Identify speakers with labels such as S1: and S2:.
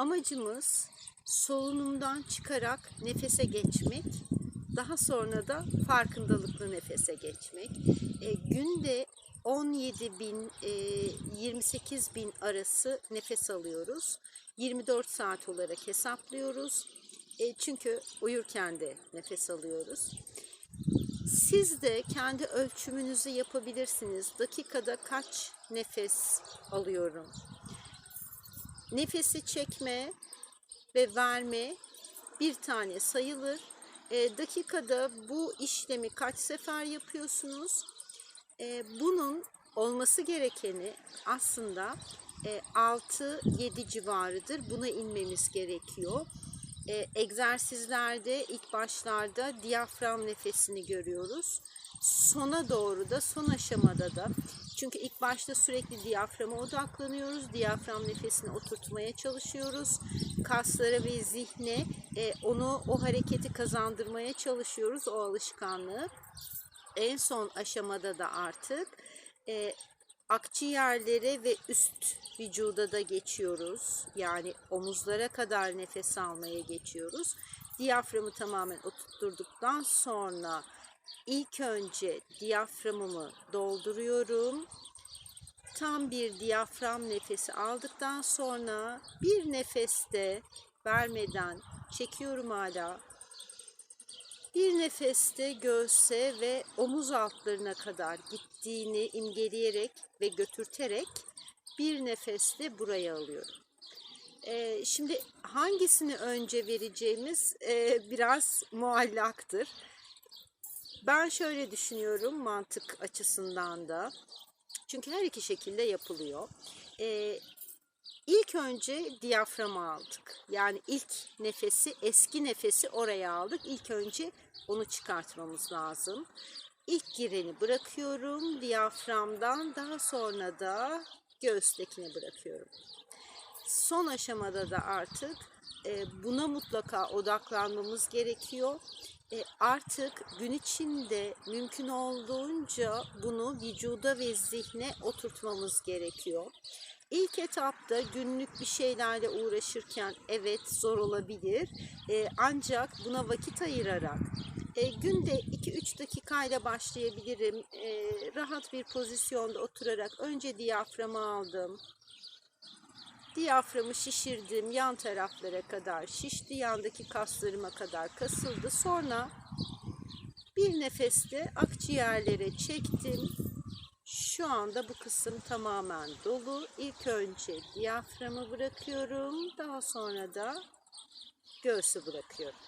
S1: Amacımız solunumdan çıkarak nefese geçmek, daha sonra da farkındalıklı nefese geçmek. E, günde 17 bin, e, 28 bin arası nefes alıyoruz. 24 saat olarak hesaplıyoruz. E, çünkü uyurken de nefes alıyoruz. Siz de kendi ölçümünüzü yapabilirsiniz. Dakikada kaç nefes alıyorum? Nefesi çekme ve verme bir tane sayılır. E, dakikada bu işlemi kaç sefer yapıyorsunuz? E, bunun olması gerekeni aslında e, 6-7 civarıdır. Buna inmemiz gerekiyor. E, egzersizlerde ilk başlarda diyafram nefesini görüyoruz. Sona doğru da son aşamada da çünkü ilk başta sürekli diyaframa odaklanıyoruz. Diyafram nefesini oturtmaya çalışıyoruz. Kaslara ve zihne e, onu o hareketi kazandırmaya çalışıyoruz o alışkanlığı. En son aşamada da artık e, akciğerlere ve üst vücuda da geçiyoruz. Yani omuzlara kadar nefes almaya geçiyoruz. Diyaframı tamamen oturtturduktan sonra ilk önce diyaframımı dolduruyorum. Tam bir diyafram nefesi aldıktan sonra bir nefeste vermeden çekiyorum hala. Bir nefeste göğse ve omuz altlarına kadar gittiğini imgeleyerek ve götürterek bir nefeste buraya alıyorum. Ee, şimdi hangisini önce vereceğimiz e, biraz muallaktır. Ben şöyle düşünüyorum mantık açısından da. Çünkü her iki şekilde yapılıyor. Ee, ilk önce diyaframı aldık. Yani ilk nefesi, eski nefesi oraya aldık. İlk önce onu çıkartmamız lazım. İlk gireni bırakıyorum diyaframdan. Daha sonra da göğüstekini bırakıyorum. Son aşamada da artık buna mutlaka odaklanmamız gerekiyor. E, artık gün içinde mümkün olduğunca bunu vücuda ve zihne oturtmamız gerekiyor. İlk etapta günlük bir şeylerle uğraşırken evet zor olabilir. E, ancak buna vakit ayırarak e, günde 2-3 dakikayla başlayabilirim. E, rahat bir pozisyonda oturarak önce diyaframı aldım. Diyaframı şişirdim yan taraflara kadar şişti yandaki kaslarıma kadar kasıldı. Sonra bir nefeste akciğerlere çektim. Şu anda bu kısım tamamen dolu. İlk önce diyaframı bırakıyorum daha sonra da göğsü bırakıyorum